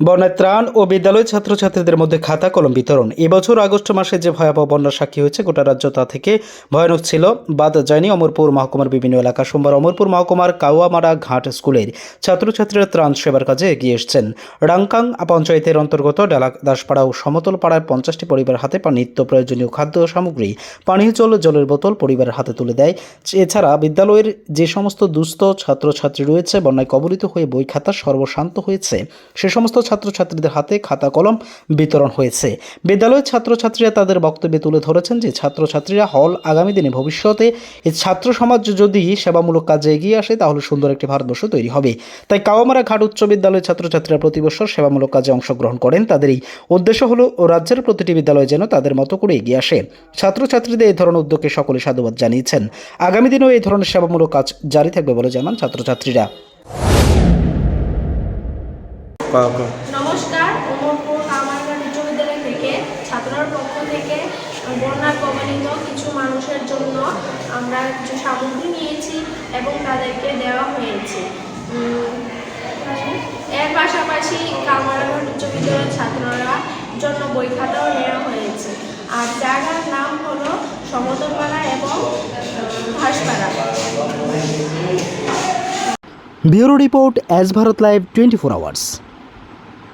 বন্যায় ত্রাণ ও বিদ্যালয় ছাত্রছাত্রীদের মধ্যে খাতা, কলম বিতরণ। এবছর আগস্ট মাসে যে ভয়াবহ বন্যার সাক্ষী হয়েছে, গোটা রাজ্য তা থেকে ভয়ানক ছিল। বাদ যায়নি অমরপুর মহকুমার বিভিন্ন এলাকা সোমবার অমরপুর মহকুমার কাওয়ামারা ঘাট স্কুলের ছাত্রছাত্রীরা ত্রাণ সেবার কাজে এগিয়ে এসছেন। রাংকাং পঞ্চায়েতের অন্তর্গত ডালা দাসপাড়া ও সমতল পাড়ায় পঞ্চাশটি পরিবার হাতে নিত্য প্রয়োজনীয় খাদ্য সামগ্রী। পানীয় জল, জলের বোতল পরিবারের হাতে তুলে দেয়। এছাড়া বিদ্যালয়ের যে সমস্ত দুস্থ ছাত্রছাত্রী রয়েছে, বন্যায় কবলিত হয়ে বই খাতা সর্বশান্ত হয়েছে। সে সমস্ত ছাত্রছাত্রীদের হাতে খাতা কলম বিতরণ হয়েছে। বিদ্যালয়ের ছাত্রছাত্রীরা তাদের বক্তব্যে তুলে ধরেছেন যে, ছাত্রছাত্রীরা হল আগামী দিনে ভবিষ্যতে ছাত্র সমাজ যদি সেবামূলক কাজে এগিয়ে আসে, তাহলে সুন্দর একটি ভারতবর্ষ তৈরি হবে। তাই কাওয়ামারা ঘাট উচ্চ বিদ্যালয়ের ছাত্রছাত্রীরা প্রতি বছর সেবামূলক কাজে অংশগ্রহণ করেন। তাদের এই উদ্দেশ্য হলো রাজ্যের প্রতিটি বিদ্যালয় যেন তাদের মতো করে এগিয়ে আসে। ছাত্রছাত্রীদের এই ধরনের উদ্যোগকে সকলে সাধুবাদ জানিয়েছেন। আগামী দিনেও এই ধরনের সেবামূলক কাজ জারি থাকবে বলে জানান ছাত্রছাত্রীরা। নমস্কার অমরপুর কামারঘাট উচ্চ বিদ্যালয় থেকে ছাত্রর পক্ষ থেকে বন্যা কবলিত কিছু মানুষের জন্য আমরা কিছু সামগ্রী নিয়েছি এবং তাদেরকে দেওয়া হয়েছে। এর পাশাপাশি কামারঘাট উচ্চ বিদ্যালয়ের ছাত্ররা জন্য বই খাতাও নেওয়া হয়েছে। আর জায়গার নাম হলো সমতলপাড়া এবং Ghaspara bureau report as Bharat live twenty four hours.